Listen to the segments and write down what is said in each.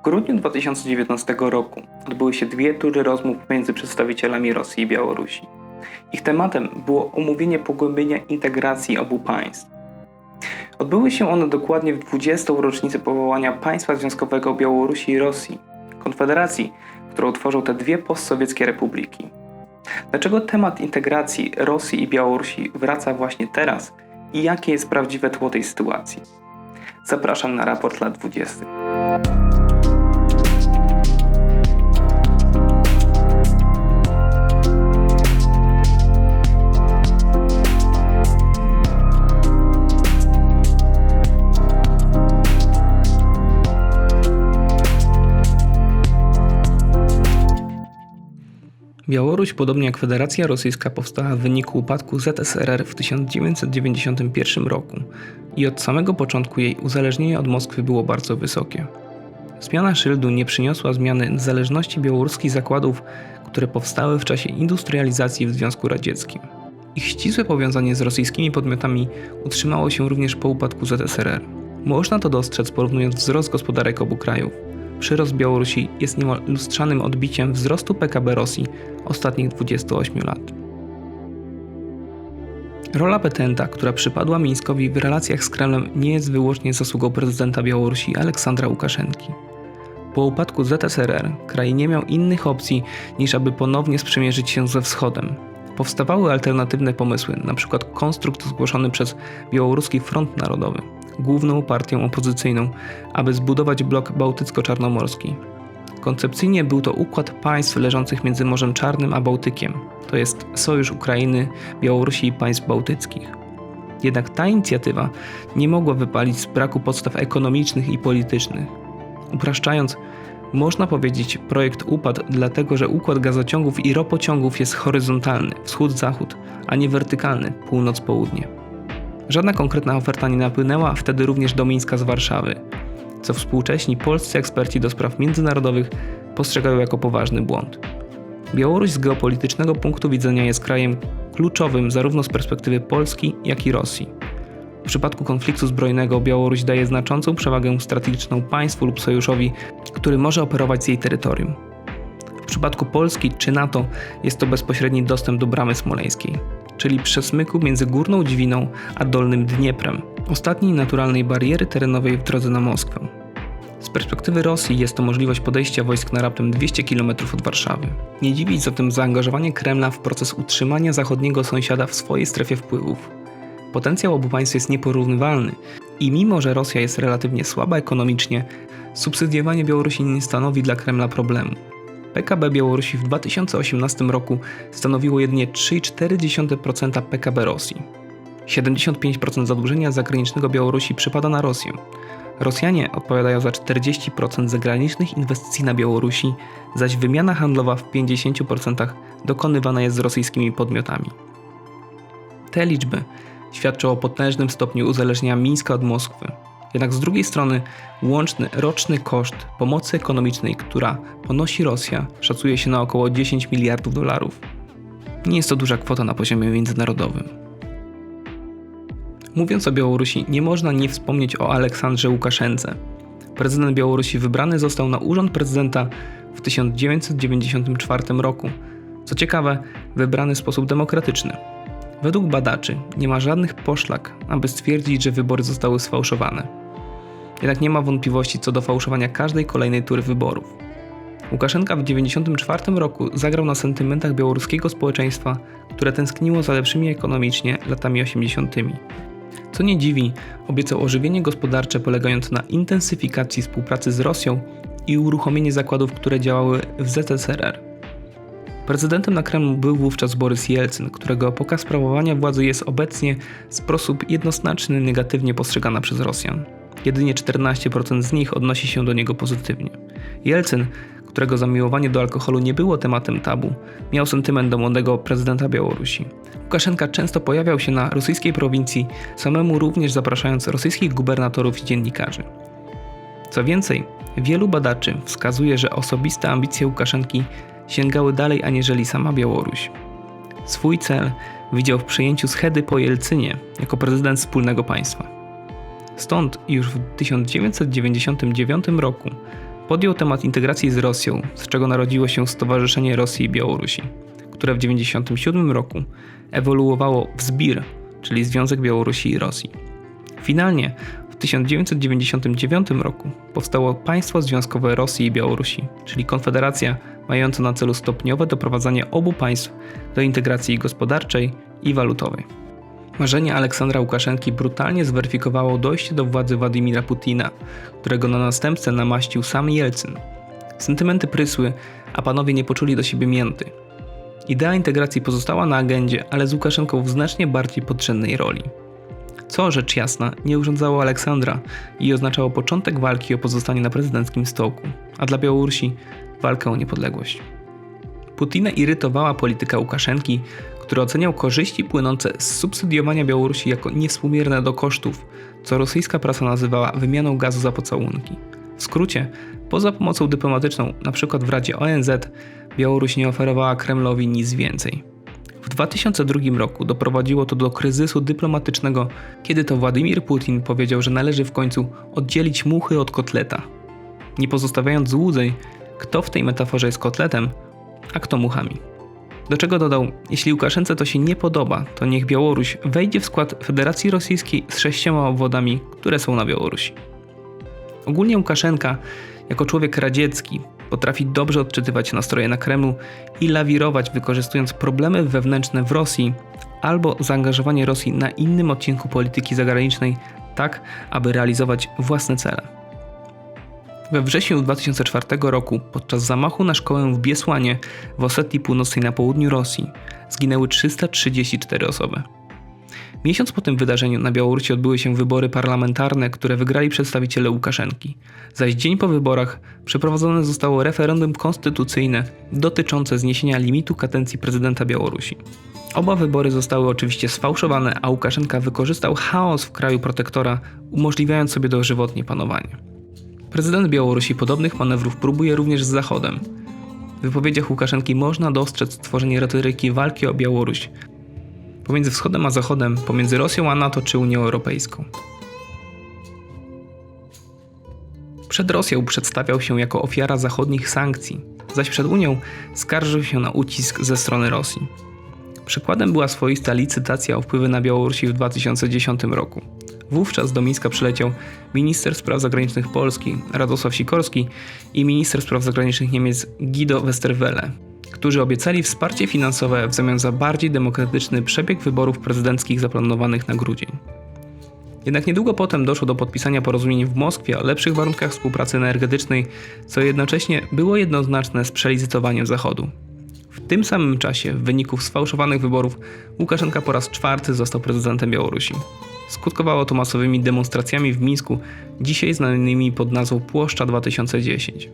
W grudniu 2019 roku odbyły się dwie tury rozmów między przedstawicielami Rosji i Białorusi. Ich tematem było omówienie pogłębienia integracji obu państw. Odbyły się one dokładnie w 20. rocznicę powołania państwa związkowego Białorusi i Rosji, konfederacji, którą tworzą te dwie postsowieckie republiki. Dlaczego temat integracji Rosji i Białorusi wraca właśnie teraz i jakie jest prawdziwe tło tej sytuacji? Zapraszam na raport lat 20. Białoruś, podobnie jak Federacja Rosyjska, powstała w wyniku upadku ZSRR w 1991 roku i od samego początku jej uzależnienie od Moskwy było bardzo wysokie. Zmiana szyldu nie przyniosła zmiany zależności białoruskich zakładów, które powstały w czasie industrializacji w Związku Radzieckim. Ich ścisłe powiązanie z rosyjskimi podmiotami utrzymało się również po upadku ZSRR. Można to dostrzec porównując wzrost gospodarek obu krajów. Przyrost Białorusi jest niemal lustrzanym odbiciem wzrostu PKB Rosji ostatnich 28 lat. Rola petenta, która przypadła Mińskowi w relacjach z Kremlem, nie jest wyłącznie zasługą prezydenta Białorusi Aleksandra Łukaszenki. Po upadku ZSRR kraj nie miał innych opcji niż aby ponownie sprzymierzyć się ze Wschodem. Powstawały alternatywne pomysły, np. konstrukt zgłoszony przez Białoruski Front Narodowy główną partią opozycyjną, aby zbudować blok bałtycko-czarnomorski. Koncepcyjnie był to układ państw leżących między Morzem Czarnym a Bałtykiem, to jest sojusz Ukrainy, Białorusi i państw bałtyckich. Jednak ta inicjatywa nie mogła wypalić z braku podstaw ekonomicznych i politycznych. Upraszczając, można powiedzieć, projekt upadł dlatego, że układ gazociągów i ropociągów jest horyzontalny, wschód-zachód, a nie wertykalny, północ-południe. Żadna konkretna oferta nie napłynęła wtedy również do Mińska z Warszawy, co współcześni polscy eksperci do spraw międzynarodowych postrzegają jako poważny błąd. Białoruś z geopolitycznego punktu widzenia jest krajem kluczowym zarówno z perspektywy Polski, jak i Rosji. W przypadku konfliktu zbrojnego Białoruś daje znaczącą przewagę strategiczną państwu lub sojuszowi, który może operować z jej terytorium. W przypadku Polski czy NATO jest to bezpośredni dostęp do bramy smoleńskiej czyli przesmyku między Górną Dźwiną a Dolnym Dnieprem, ostatniej naturalnej bariery terenowej w drodze na Moskwę. Z perspektywy Rosji jest to możliwość podejścia wojsk na raptem 200 km od Warszawy. Nie dziwić zatem zaangażowanie Kremla w proces utrzymania zachodniego sąsiada w swojej strefie wpływów. Potencjał obu państw jest nieporównywalny i mimo, że Rosja jest relatywnie słaba ekonomicznie, subsydiowanie Białorusi nie stanowi dla Kremla problemu. PKB Białorusi w 2018 roku stanowiło jedynie 3,4% PKB Rosji. 75% zadłużenia zagranicznego Białorusi przypada na Rosję. Rosjanie odpowiadają za 40% zagranicznych inwestycji na Białorusi, zaś wymiana handlowa w 50% dokonywana jest z rosyjskimi podmiotami. Te liczby świadczą o potężnym stopniu uzależnienia Mińska od Moskwy. Jednak z drugiej strony łączny roczny koszt pomocy ekonomicznej, która ponosi Rosja, szacuje się na około 10 miliardów dolarów. Nie jest to duża kwota na poziomie międzynarodowym. Mówiąc o Białorusi, nie można nie wspomnieć o Aleksandrze Łukaszence. Prezydent Białorusi wybrany został na urząd prezydenta w 1994 roku. Co ciekawe, wybrany w sposób demokratyczny. Według badaczy nie ma żadnych poszlak, aby stwierdzić, że wybory zostały sfałszowane. Jednak nie ma wątpliwości co do fałszowania każdej kolejnej tury wyborów. Łukaszenka w 1994 roku zagrał na sentymentach białoruskiego społeczeństwa, które tęskniło za lepszymi ekonomicznie latami 80. Co nie dziwi, obiecał ożywienie gospodarcze polegające na intensyfikacji współpracy z Rosją i uruchomienie zakładów, które działały w ZSRR. Prezydentem na Kremlu był wówczas Borys Jelcyn, którego epoka sprawowania władzy jest obecnie w sposób jednoznaczny negatywnie postrzegana przez Rosjan. Jedynie 14% z nich odnosi się do niego pozytywnie. Jelcyn, którego zamiłowanie do alkoholu nie było tematem tabu, miał sentyment do młodego prezydenta Białorusi. Łukaszenka często pojawiał się na rosyjskiej prowincji, samemu również zapraszając rosyjskich gubernatorów i dziennikarzy. Co więcej, wielu badaczy wskazuje, że osobiste ambicje Łukaszenki sięgały dalej aniżeli sama Białoruś. Swój cel widział w przejęciu schedy po Jelcynie jako prezydent wspólnego państwa. Stąd już w 1999 roku podjął temat integracji z Rosją, z czego narodziło się Stowarzyszenie Rosji i Białorusi, które w 1997 roku ewoluowało w ZBIR, czyli Związek Białorusi i Rosji. Finalnie w 1999 roku powstało Państwo Związkowe Rosji i Białorusi, czyli konfederacja mająca na celu stopniowe doprowadzanie obu państw do integracji gospodarczej i walutowej. Marzenie Aleksandra Łukaszenki brutalnie zweryfikowało dojście do władzy Władimira Putina, którego na następcę namaścił sam Jelcyn. Sentymenty prysły, a panowie nie poczuli do siebie mięty. Idea integracji pozostała na agendzie, ale z Łukaszenką w znacznie bardziej podrzędnej roli. Co, rzecz jasna, nie urządzało Aleksandra i oznaczało początek walki o pozostanie na prezydenckim stołku, a dla Białorusi walkę o niepodległość. Putina irytowała polityka Łukaszenki, który oceniał korzyści płynące z subsydiowania Białorusi jako niewspółmierne do kosztów, co rosyjska prasa nazywała wymianą gazu za pocałunki. W skrócie, poza pomocą dyplomatyczną, np. w Radzie ONZ, Białoruś nie oferowała Kremlowi nic więcej. W 2002 roku doprowadziło to do kryzysu dyplomatycznego, kiedy to Władimir Putin powiedział, że należy w końcu oddzielić muchy od kotleta. Nie pozostawiając złudzeń, kto w tej metaforze jest kotletem, a kto muchami. Do czego dodał, jeśli Łukaszence to się nie podoba, to niech Białoruś wejdzie w skład Federacji Rosyjskiej z sześcioma obwodami, które są na Białorusi. Ogólnie Łukaszenka, jako człowiek radziecki, potrafi dobrze odczytywać nastroje na Kremlu i lawirować, wykorzystując problemy wewnętrzne w Rosji albo zaangażowanie Rosji na innym odcinku polityki zagranicznej, tak aby realizować własne cele. We wrześniu 2004 roku, podczas zamachu na szkołę w Biesłanie w Osetii Północnej na południu Rosji, zginęły 334 osoby. Miesiąc po tym wydarzeniu na Białorusi odbyły się wybory parlamentarne, które wygrali przedstawiciele Łukaszenki. Zaś dzień po wyborach przeprowadzone zostało referendum konstytucyjne dotyczące zniesienia limitu kadencji prezydenta Białorusi. Oba wybory zostały oczywiście sfałszowane, a Łukaszenka wykorzystał chaos w kraju protektora, umożliwiając sobie dożywotnie panowanie. Prezydent Białorusi podobnych manewrów próbuje również z Zachodem. W wypowiedziach Łukaszenki można dostrzec stworzenie retoryki walki o Białoruś, pomiędzy Wschodem a Zachodem, pomiędzy Rosją a NATO czy Unią Europejską. Przed Rosją przedstawiał się jako ofiara zachodnich sankcji, zaś przed Unią skarżył się na ucisk ze strony Rosji. Przykładem była swoista licytacja o wpływy na Białorusi w 2010 roku. Wówczas do Mińska przyleciał minister spraw zagranicznych Polski Radosław Sikorski i minister spraw zagranicznych Niemiec Guido Westerwelle, którzy obiecali wsparcie finansowe w zamian za bardziej demokratyczny przebieg wyborów prezydenckich zaplanowanych na grudzień. Jednak niedługo potem doszło do podpisania porozumień w Moskwie o lepszych warunkach współpracy energetycznej, co jednocześnie było jednoznaczne z przelicytowaniem Zachodu. W tym samym czasie, w wyniku sfałszowanych wyborów, Łukaszenka po raz czwarty został prezydentem Białorusi. Skutkowało to masowymi demonstracjami w Mińsku, dzisiaj znanymi pod nazwą Płoszcza 2010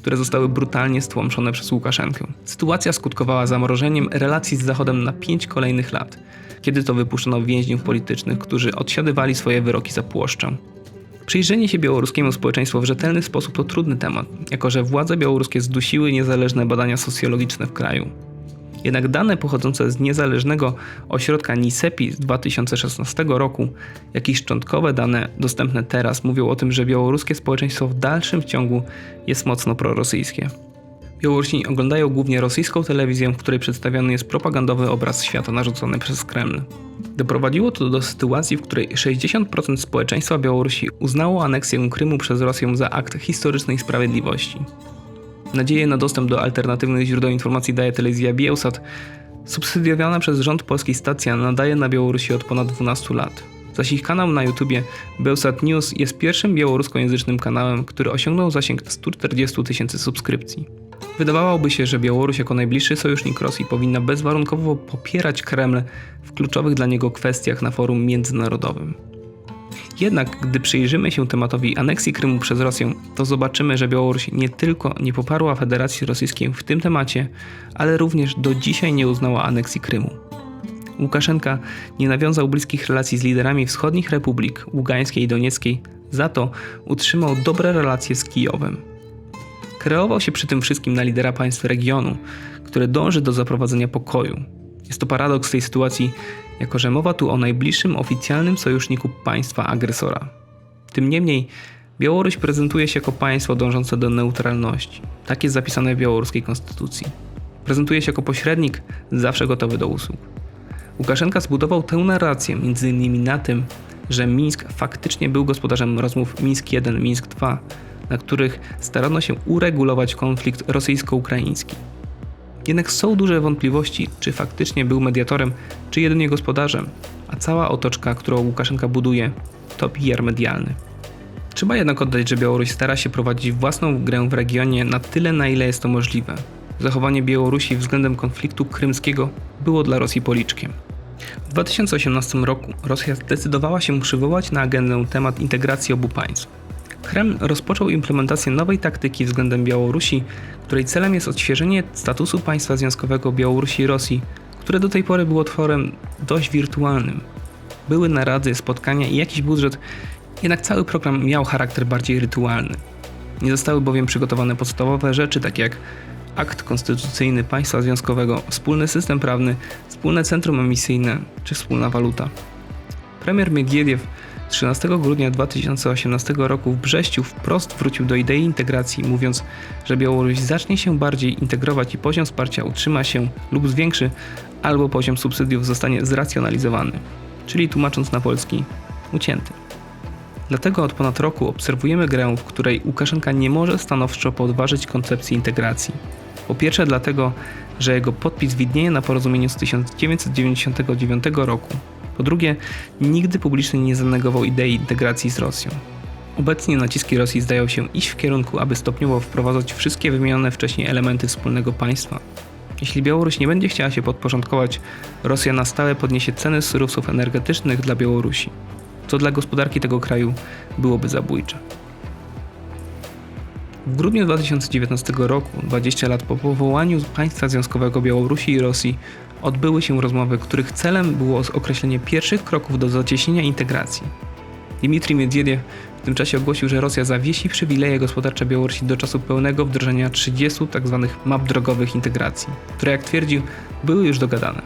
które zostały brutalnie stłamszone przez Łukaszenkę. Sytuacja skutkowała zamrożeniem relacji z Zachodem na pięć kolejnych lat, kiedy to wypuszczono więźniów politycznych, którzy odsiadywali swoje wyroki za płoszczę. Przyjrzenie się białoruskiemu społeczeństwu w rzetelny sposób to trudny temat, jako że władze białoruskie zdusiły niezależne badania socjologiczne w kraju. Jednak dane pochodzące z niezależnego ośrodka NISEPI z 2016 roku, jak i szczątkowe dane dostępne teraz mówią o tym, że białoruskie społeczeństwo w dalszym ciągu jest mocno prorosyjskie. Białorusini oglądają głównie rosyjską telewizję, w której przedstawiany jest propagandowy obraz świata narzucony przez Kreml. Doprowadziło to do sytuacji, w której 60% społeczeństwa Białorusi uznało aneksję Krymu przez Rosję za akt historycznej sprawiedliwości. Nadzieję na dostęp do alternatywnych źródeł informacji daje telewizja Bielsat. Subsydiowana przez rząd polskiej stacja nadaje na Białorusi od ponad 12 lat. Zaś ich kanał na YouTubie Belsat News jest pierwszym białoruskojęzycznym kanałem, który osiągnął zasięg 140 tysięcy subskrypcji. Wydawałoby się, że Białoruś jako najbliższy sojusznik Rosji powinna bezwarunkowo popierać Kreml w kluczowych dla niego kwestiach na forum międzynarodowym. Jednak gdy przyjrzymy się tematowi aneksji Krymu przez Rosję, to zobaczymy, że Białoruś nie tylko nie poparła Federacji Rosyjskiej w tym temacie, ale również do dzisiaj nie uznała aneksji Krymu. Łukaszenka nie nawiązał bliskich relacji z liderami wschodnich republik Ługańskiej i Donieckiej, za to utrzymał dobre relacje z Kijowem. Kreował się przy tym wszystkim na lidera państw regionu, które dąży do zaprowadzenia pokoju. Jest to paradoks tej sytuacji, jako że mowa tu o najbliższym oficjalnym sojuszniku państwa agresora. Tym niemniej, Białoruś prezentuje się jako państwo dążące do neutralności. Tak jest zapisane w białoruskiej konstytucji. Prezentuje się jako pośrednik, zawsze gotowy do usług. Łukaszenka zbudował tę narrację m.in. na tym, że Mińsk faktycznie był gospodarzem rozmów Mińsk 1, Mińsk 2, na których starano się uregulować konflikt rosyjsko-ukraiński. Jednak są duże wątpliwości, czy faktycznie był mediatorem, czy jedynie gospodarzem, a cała otoczka, którą Łukaszenka buduje, to PR medialny. Trzeba jednak oddać, że Białoruś stara się prowadzić własną grę w regionie na tyle, na ile jest to możliwe. Zachowanie Białorusi względem konfliktu krymskiego było dla Rosji policzkiem. W 2018 roku Rosja zdecydowała się przywołać na agendę temat integracji obu państw. Kreml rozpoczął implementację nowej taktyki względem Białorusi, której celem jest odświeżenie statusu państwa związkowego Białorusi i Rosji, które do tej pory było tworem dość wirtualnym. Były narady, spotkania i jakiś budżet, jednak cały program miał charakter bardziej rytualny. Nie zostały bowiem przygotowane podstawowe rzeczy, takie jak akt konstytucyjny państwa związkowego, wspólny system prawny, wspólne centrum emisyjne czy wspólna waluta. Premier Miedwiediew 13 grudnia 2018 roku w Brześciu wprost wrócił do idei integracji, mówiąc, że Białoruś zacznie się bardziej integrować i poziom wsparcia utrzyma się lub zwiększy, albo poziom subsydiów zostanie zracjonalizowany, czyli tłumacząc na polski, ucięty. Dlatego od ponad roku obserwujemy grę, w której Łukaszenka nie może stanowczo podważyć koncepcji integracji. Po pierwsze dlatego, że jego podpis widnieje na porozumieniu z 1999 roku. Po drugie, nigdy publicznie nie zanegował idei integracji z Rosją. Obecnie naciski Rosji zdają się iść w kierunku, aby stopniowo wprowadzać wszystkie wymienione wcześniej elementy wspólnego państwa. Jeśli Białoruś nie będzie chciała się podporządkować, Rosja na stałe podniesie ceny surowców energetycznych dla Białorusi co dla gospodarki tego kraju byłoby zabójcze. W grudniu 2019 roku, 20 lat po powołaniu państwa związkowego Białorusi i Rosji, odbyły się rozmowy, których celem było określenie pierwszych kroków do zacieśnienia integracji. Dmitrij Miedwiediew w tym czasie ogłosił, że Rosja zawiesi przywileje gospodarcze Białorusi do czasu pełnego wdrożenia 30 tzw. Tak map drogowych integracji, które jak twierdził były już dogadane.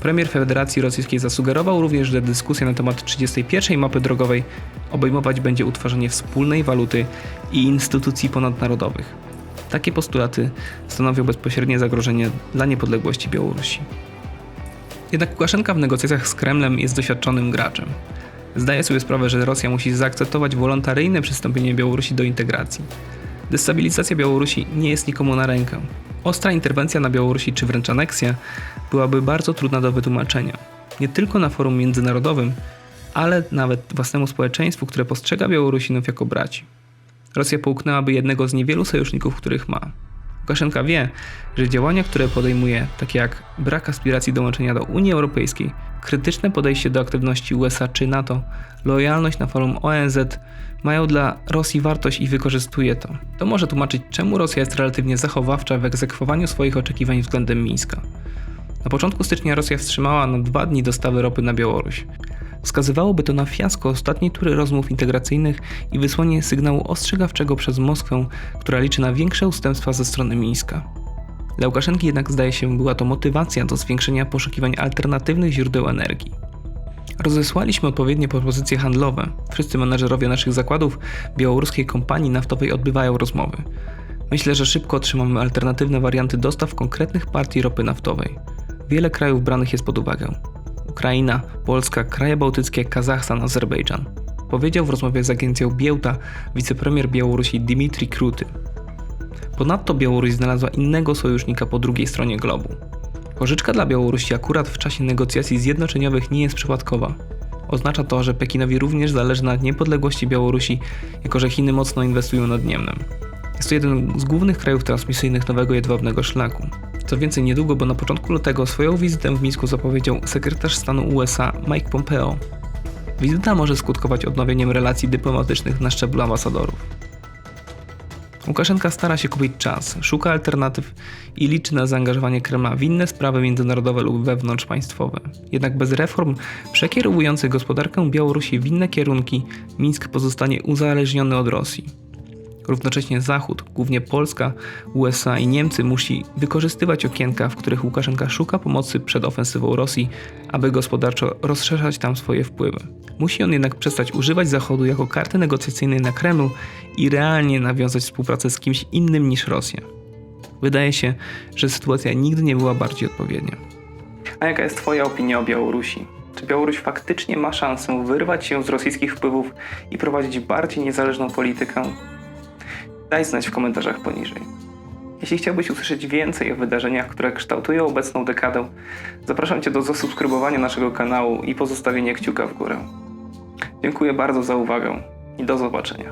Premier Federacji Rosyjskiej zasugerował również, że dyskusja na temat 31 mapy drogowej obejmować będzie utworzenie wspólnej waluty i instytucji ponadnarodowych. Takie postulaty stanowią bezpośrednie zagrożenie dla niepodległości Białorusi. Jednak Łukaszenka w negocjacjach z Kremlem jest doświadczonym graczem. Zdaje sobie sprawę, że Rosja musi zaakceptować wolontaryjne przystąpienie Białorusi do integracji. Destabilizacja Białorusi nie jest nikomu na rękę. Ostra interwencja na Białorusi czy wręcz aneksja byłaby bardzo trudna do wytłumaczenia. Nie tylko na forum międzynarodowym, ale nawet własnemu społeczeństwu, które postrzega Białorusinów jako braci. Rosja połknęłaby jednego z niewielu sojuszników, których ma. Łukaszenka wie, że działania, które podejmuje, takie jak brak aspiracji dołączenia do Unii Europejskiej, krytyczne podejście do aktywności USA czy NATO, lojalność na forum ONZ, mają dla Rosji wartość i wykorzystuje to. To może tłumaczyć, czemu Rosja jest relatywnie zachowawcza w egzekwowaniu swoich oczekiwań względem Mińska. Na początku stycznia Rosja wstrzymała na dwa dni dostawy ropy na Białoruś. Wskazywałoby to na fiasko ostatniej tury rozmów integracyjnych i wysłanie sygnału ostrzegawczego przez Moskwę, która liczy na większe ustępstwa ze strony Mińska. Dla Łukaszenki jednak zdaje się była to motywacja do zwiększenia poszukiwań alternatywnych źródeł energii. Rozesłaliśmy odpowiednie propozycje handlowe. Wszyscy menedżerowie naszych zakładów białoruskiej kompanii naftowej odbywają rozmowy. Myślę, że szybko otrzymamy alternatywne warianty dostaw konkretnych partii ropy naftowej. Wiele krajów branych jest pod uwagę. Ukraina, Polska, kraje bałtyckie, Kazachstan, Azerbejdżan. Powiedział w rozmowie z agencją Biełta wicepremier Białorusi Dmitry Kruty. Ponadto Białoruś znalazła innego sojusznika po drugiej stronie globu. Pożyczka dla Białorusi akurat w czasie negocjacji zjednoczeniowych nie jest przypadkowa. Oznacza to, że Pekinowi również zależy na niepodległości Białorusi, jako że Chiny mocno inwestują nad Niemnem. Jest to jeden z głównych krajów transmisyjnych nowego jedwabnego szlaku. Co więcej, niedługo, bo na początku lutego swoją wizytę w Mińsku zapowiedział sekretarz stanu USA Mike Pompeo. Wizyta może skutkować odnowieniem relacji dyplomatycznych na szczeblu ambasadorów. Łukaszenka stara się kupić czas, szuka alternatyw i liczy na zaangażowanie Kremla w inne sprawy międzynarodowe lub wewnątrzpaństwowe. Jednak bez reform przekierowujących gospodarkę Białorusi w inne kierunki, Mińsk pozostanie uzależniony od Rosji. Równocześnie Zachód, głównie Polska, USA i Niemcy, musi wykorzystywać okienka, w których Łukaszenka szuka pomocy przed ofensywą Rosji, aby gospodarczo rozszerzać tam swoje wpływy. Musi on jednak przestać używać Zachodu jako karty negocjacyjnej na Kremlu i realnie nawiązać współpracę z kimś innym niż Rosja. Wydaje się, że sytuacja nigdy nie była bardziej odpowiednia. A jaka jest Twoja opinia o Białorusi? Czy Białoruś faktycznie ma szansę wyrwać się z rosyjskich wpływów i prowadzić bardziej niezależną politykę? Daj znać w komentarzach poniżej. Jeśli chciałbyś usłyszeć więcej o wydarzeniach, które kształtują obecną dekadę, zapraszam Cię do zasubskrybowania naszego kanału i pozostawienia kciuka w górę. Dziękuję bardzo za uwagę i do zobaczenia.